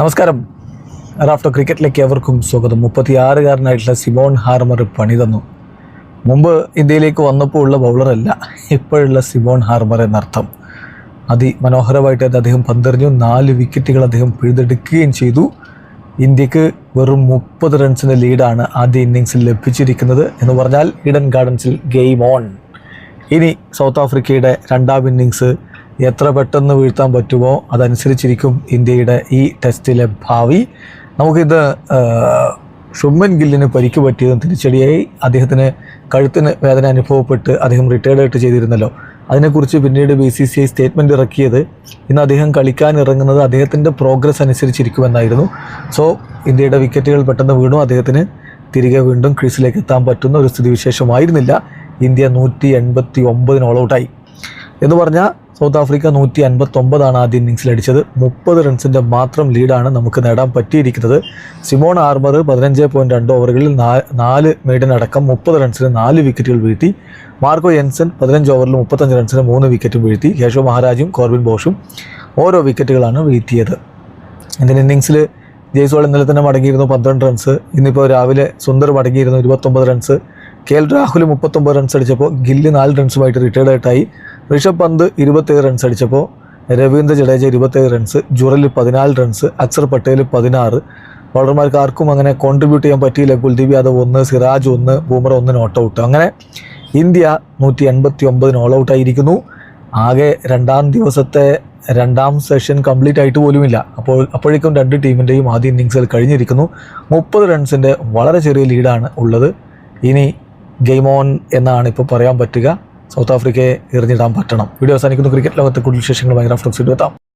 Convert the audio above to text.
നമസ്കാരം. റാഫ്റ്റർ ക്രിക്കറ്റിലേക്ക് എവർക്കും സ്വാഗതം. മുപ്പത്തിയാറുകാരനായിട്ടുള്ള Simon Harmer പണി തന്നു. മുമ്പ് ഇന്ത്യയിലേക്ക് വന്നപ്പോൾ ഉള്ള ബൗളറല്ല ഇപ്പോഴുള്ള സിമോൺ ഹാർമർ എന്നർത്ഥം. അതിമനോഹരമായിട്ട് അത് അദ്ദേഹം പന്തെറിഞ്ഞു. നാല് വിക്കറ്റുകൾ അദ്ദേഹം പിഴുതെടുക്കുകയും ചെയ്തു. ഇന്ത്യയ്ക്ക് വെറും മുപ്പത് റൺസിന്റെ ലീഡാണ് ആദ്യ ഇന്നിങ്സിൽ ലഭിച്ചിരിക്കുന്നത് എന്ന് പറഞ്ഞാൽ ഇഡൻ ഗാർഡൻസിൽ ഗെയിം ഓൺ ഇനി സൗത്ത് ആഫ്രിക്കയുടെ രണ്ടാം ഇന്നിങ്സ് എത്ര പെട്ടെന്ന് വീഴ്ത്താൻ പറ്റുമോ അതനുസരിച്ചിരിക്കും ഇന്ത്യയുടെ ഈ ടെസ്റ്റിലെ ഭാവി. നമുക്കിത് ഷുമ്മൻ ഗില്ലിന് പരിക്ക് പറ്റിയതും തിരിച്ചടിയായി. അദ്ദേഹത്തിന് കഴുത്തിന് വേദന അനുഭവപ്പെട്ട് അദ്ദേഹം റിട്ടയർഡ് ആയിട്ട് ചെയ്തിരുന്നല്ലോ. അതിനെക്കുറിച്ച് പിന്നീട് B C C I statement ഇറക്കിയത് ഇന്ന് അദ്ദേഹം കളിക്കാൻ ഇറങ്ങുന്നത് അദ്ദേഹത്തിന്റെ പ്രോഗ്രസ് അനുസരിച്ചിരിക്കുമെന്നായിരുന്നു. സോ ഇന്ത്യയുടെ വിക്കറ്റുകൾ പെട്ടെന്ന് വീണു. അദ്ദേഹത്തിന് തിരികെ വീണ്ടും ക്രീസിലേക്ക് എത്താൻ പറ്റുന്ന ഒരു സ്ഥിതിവിശേഷമായിരുന്നില്ല. ഇന്ത്യ നൂറ്റി എൺപത്തി ഒമ്പതിന് ഓൾ ഔട്ടായി എന്ന് പറഞ്ഞാൽ സൗത്ത് ആഫ്രിക്ക നൂറ്റി അൻപത്തൊമ്പതാണ് ആദ്യ ഇന്നിങ്സിൽ അടിച്ചത് മുപ്പത് റൺസിന്റെ മാത്രം ലീഡാണ് നമുക്ക് നേടാൻ പറ്റിയിരിക്കുന്നത്. സിമോൺ ആർമർ പതിനഞ്ച് പോയിന്റ് രണ്ട് ഓവറുകളിൽ നാല് മെയ്ഡൻ അടക്കം മുപ്പത് റൺസിന് നാല് വിക്കറ്റുകൾ വീഴ്ത്തി. മാർക്കോ എൻസൻ പതിനഞ്ച് ഓവറിൽ മുപ്പത്തഞ്ച് റൺസിന് മൂന്ന് വിക്കറ്റും വീഴ്ത്തി. കേശവ് മഹാരാജും കോർബിൻ ബോഷും ഓരോ വിക്കറ്റുകളാണ് വീഴ്ത്തിയത്. ഇന്ത്യൻ ഇന്നിങ്സിൽ ജയ്സ്വാൾ ഇന്നലെ തന്നെ മടങ്ങിയിരുന്നു പന്ത്രണ്ട് റൺസ് ഇന്നിപ്പോൾ രാവിലെ സുന്ദർ മടങ്ങിയിരുന്നു ഇരുപത്തൊമ്പത് റൺസ് കെ എൽ രാഹുൽ മുപ്പത്തൊമ്പത് റൺസ് അടിച്ചപ്പോൾ ഗില്ല് നാല് റൺസുമായിട്ട് റിട്ടയർഡ് ആയിട്ടായി. ഋഷഭ് പന്ത് ഇരുപത്തേഴ് റൺസ് അടിച്ചപ്പോൾ രവീന്ദ്ര ജഡേജ ഇരുപത്തേഴ് റൺസ് ജുറൽ പതിനാല് റൺസ് അക്സർ പട്ടേൽ പതിനാറ്. ബൗളർമാർക്ക് ആർക്കും അങ്ങനെ കോൺട്രിബ്യൂട്ട് ചെയ്യാൻ പറ്റിയില്ല. കുൽദീപ് യാദവ് ഒന്ന് സിറാജ് ഒന്ന് ബൂമർ ഒന്ന് നോട്ട് ഔട്ട്. അങ്ങനെ ഇന്ത്യ നൂറ്റി എൺപത്തി ഒമ്പതിന് ഓൾ ഔട്ട് ആയിരിക്കുന്നു. ആകെ രണ്ടാം ദിവസത്തെ രണ്ടാം സെഷൻ കംപ്ലീറ്റ് ആയിട്ട് പോലുമില്ല. അപ്പോൾ അപ്പോഴേക്കും രണ്ട് ടീമിന്റെയും ആദ്യ ഇന്നിങ്സുകൾ കഴിഞ്ഞിരിക്കുന്നു. മുപ്പത് റൺസിന്റെ വളരെ ചെറിയ ലീഡാണ് ഉള്ളത്. ഇനി ഗെയിം ഓൺ എന്നാണ് ഇപ്പോൾ പറയാൻ പറ്റുക. സൗത്ത് ആഫ്രിക്കയെ എറിഞ്ഞിടാൻ പറ്റണം. വീഡിയോ അവസാനിക്കുന്നു. ക്രിക്കറ്റ് ലോകത്തെ കൂടുതൽ വിശേഷങ്ങൾ ഭയങ്കര ഫ്ലക്സ് എത്താം.